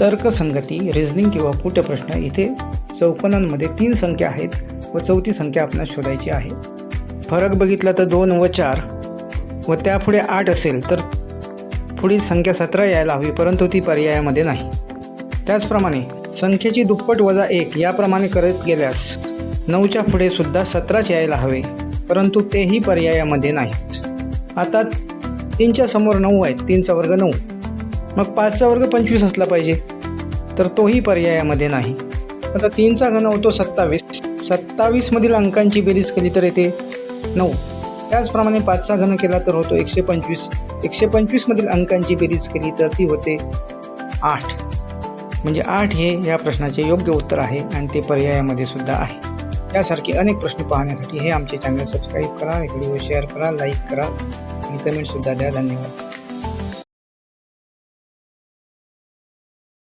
तर्कसंगती reasoning किंवा प्रश्न इथे चौकोनांमध्ये तीन संख्या आहेत व चौथी संख्या आपणास शोधायची आहे. फरक बघितला तर दोन व चार व त्यापुढे आठ असेल तर पुढील संख्या सतरा यायला हवी परंतु ती पर्यायामध्ये नाही. त्याचप्रमाणे संख्येची दुप्पट वजा एक याप्रमाणे करत गेल्यास नऊच्या पुढे सुद्धा सतराच यायला हवे परंतु तेही पर्यायामध्ये नाहीत. आता तीनच्या समोर नऊ आहेत तीनचा वर्ग नऊ. मग पाचचा वर्ग पंचवीस असला पाहिजे. तर तोही पर्यायामध्ये नाही. आता तीनचा घन होतो सत्तावीस. सत्तावीसमधील अंकांची बेरीज केली तर येते नऊ. त्याचप्रमाणे पाचचा घन केला तर होतो एकशे पंचवीस. एकशे पंचवीसमधील अंकांची बेरीज केली तर ती होते आठ. म्हणजे आठ हे या प्रश्नाचे योग्य उत्तर आहे आणि ते पर्यायामध्ये सुद्धा आहे. यासारखे अनेक प्रश्न पाहण्यासाठी हे आमचे चॅनल सबस्क्राईब करा व्हिडिओ शेअर करा लाईक करा आणि कमेंटसुद्धा द्या. धन्यवाद.